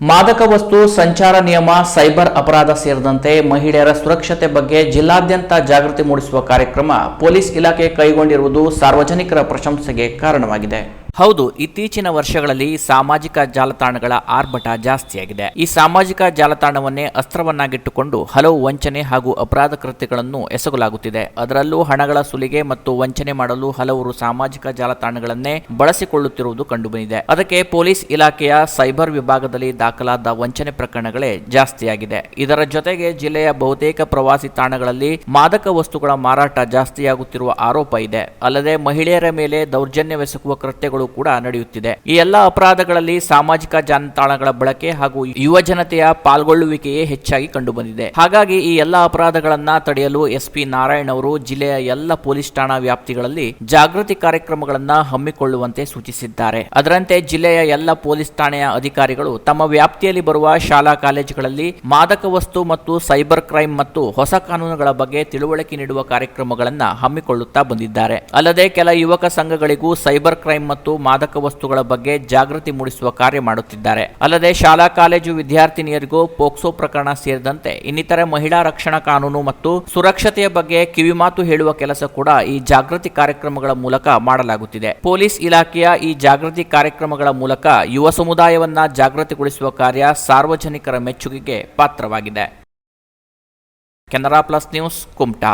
ಮಾದಕ ವಸ್ತು ಸಂಚಾರ ನಿಯಮ, ಸೈಬರ್ ಅಪರಾಧ ಸೇರಿದಂತೆ ಮಹಿಳೆಯರ ಸುರಕ್ಷತೆ ಬಗ್ಗೆ ಜಿಲ್ಲಾದ್ಯಂತ ಜಾಗೃತಿ ಮೂಡಿಸುವ ಕಾರ್ಯಕ್ರಮ ಪೊಲೀಸ್ ಇಲಾಖೆ ಕೈಗೊಂಡಿರುವುದು ಸಾರ್ವಜನಿಕರ ಪ್ರಶಂಸೆಗೆ ಕಾರಣವಾಗಿದೆ. ಹೌದು, ಇತ್ತೀಚಿನ ವರ್ಷಗಳಲ್ಲಿ ಸಾಮಾಜಿಕ ಜಾಲತಾಣಗಳ ಆರ್ಭಟ ಜಾಸ್ತಿಯಾಗಿದೆ. ಈ ಸಾಮಾಜಿಕ ಜಾಲತಾಣವನ್ನೇ ಅಸ್ತ್ರವನ್ನಾಗಿಟ್ಟುಕೊಂಡು ಹಲವು ವಂಚನೆ ಹಾಗೂ ಅಪರಾಧ ಕೃತ್ಯಗಳನ್ನು ಎಸಗಲಾಗುತ್ತಿದೆ. ಅದರಲ್ಲೂ ಹಣಗಳ ಸುಲಿಗೆ ಮತ್ತು ವಂಚನೆ ಮಾಡಲು ಹಲವರು ಸಾಮಾಜಿಕ ಜಾಲತಾಣಗಳನ್ನೇ ಬಳಸಿಕೊಳ್ಳುತ್ತಿರುವುದು ಕಂಡುಬಂದಿದೆ. ಅದಕ್ಕೆ ಪೊಲೀಸ್ ಇಲಾಖೆಯ ಸೈಬರ್ ವಿಭಾಗದಲ್ಲಿ ದಾಖಲಾದ ವಂಚನೆ ಪ್ರಕರಣಗಳೇ ಜಾಸ್ತಿಯಾಗಿದೆ. ಇದರ ಜೊತೆಗೆ ಜಿಲ್ಲೆಯ ಬಹುತೇಕ ಪ್ರವಾಸಿ ತಾಣಗಳಲ್ಲಿ ಮಾದಕ ವಸ್ತುಗಳ ಮಾರಾಟ ಜಾಸ್ತಿಯಾಗುತ್ತಿರುವ ಆರೋಪ ಇದೆ. ಅಲ್ಲದೆ ಮಹಿಳೆಯರ ಮೇಲೆ ದೌರ್ಜನ್ಯವೆಸಗುವ ಕೃತ್ಯಗಳು ಕೂಡ ನಡೆಯುತ್ತಿದೆ. ಈ ಎಲ್ಲ ಅಪರಾಧಗಳಲ್ಲಿ ಸಾಮಾಜಿಕ ಜಾಲತಾಣಗಳ ಬಳಕೆ ಹಾಗೂ ಯುವ ಜನತೆಯ ಪಾಲ್ಗೊಳ್ಳುವಿಕೆಯೇ ಹೆಚ್ಚಾಗಿ ಕಂಡುಬಂದಿದೆ. ಹಾಗಾಗಿ ಈ ಎಲ್ಲ ಅಪರಾಧಗಳನ್ನ ತಡೆಯಲು ಎಸ್ಪಿ ನಾರಾಯಣ್ ಅವರು ಜಿಲ್ಲೆಯ ಎಲ್ಲ ಪೊಲೀಸ್ ಠಾಣಾ ವ್ಯಾಪ್ತಿಗಳಲ್ಲಿ ಜಾಗೃತಿ ಕಾರ್ಯಕ್ರಮಗಳನ್ನ ಹಮ್ಮಿಕೊಳ್ಳುವಂತೆ ಸೂಚಿಸಿದ್ದಾರೆ. ಅದರಂತೆ ಜಿಲ್ಲೆಯ ಎಲ್ಲ ಪೊಲೀಸ್ ಠಾಣೆಯ ಅಧಿಕಾರಿಗಳು ತಮ್ಮ ವ್ಯಾಪ್ತಿಯಲ್ಲಿ ಬರುವ ಶಾಲಾ ಕಾಲೇಜುಗಳಲ್ಲಿ ಮಾದಕ ವಸ್ತು ಮತ್ತು ಸೈಬರ್ ಕ್ರೈಮ್ ಮತ್ತು ಹೊಸ ಕಾನೂನುಗಳ ಬಗ್ಗೆ ತಿಳುವಳಿಕೆ ನೀಡುವ ಕಾರ್ಯಕ್ರಮಗಳನ್ನ ಹಮ್ಮಿಕೊಳ್ಳುತ್ತಾ ಬಂದಿದ್ದಾರೆ. ಅಲ್ಲದೆ ಕೆಲ ಯುವಕ ಸಂಘಗಳಿಗೂ ಸೈಬರ್ ಕ್ರೈಮ್ ಮತ್ತು ಮಾದಕ ವಸ್ತುಗಳ ಬಗ್ಗೆ ಜಾಗೃತಿ ಮೂಡಿಸುವ ಕಾರ್ಯ ಮಾಡುತ್ತಿದ್ದಾರೆ. ಅಲ್ಲದೆ ಶಾಲಾ, ಕಾಲೇಜು ವಿದ್ಯಾರ್ಥಿನಿಯರಿಗೂ ಪೋಕ್ಸೋ ಪ್ರಕರಣ ಸೇರಿದಂತೆ ಇನ್ನಿತರೆ ಮಹಿಳಾ ರಕ್ಷಣಾ ಕಾನೂನು ಮತ್ತು ಸುರಕ್ಷತೆಯ ಬಗ್ಗೆ ಕಿವಿಮಾತು ಹೇಳುವ ಕೆಲಸ ಕೂಡ ಈ ಜಾಗೃತಿ ಕಾರ್ಯಕ್ರಮಗಳ ಮೂಲಕ ಮಾಡಲಾಗುತ್ತಿದೆ. ಪೊಲೀಸ್ ಇಲಾಖೆಯ ಈ ಜಾಗೃತಿ ಕಾರ್ಯಕ್ರಮಗಳ ಮೂಲಕ ಯುವ ಸಮುದಾಯವನ್ನ ಜಾಗೃತಿಗೊಳಿಸುವ ಕಾರ್ಯ ಸಾರ್ವಜನಿಕರ ಮೆಚ್ಚುಗೆಗೆ ಪಾತ್ರವಾಗಿದೆ. Canara plus news, Kumta.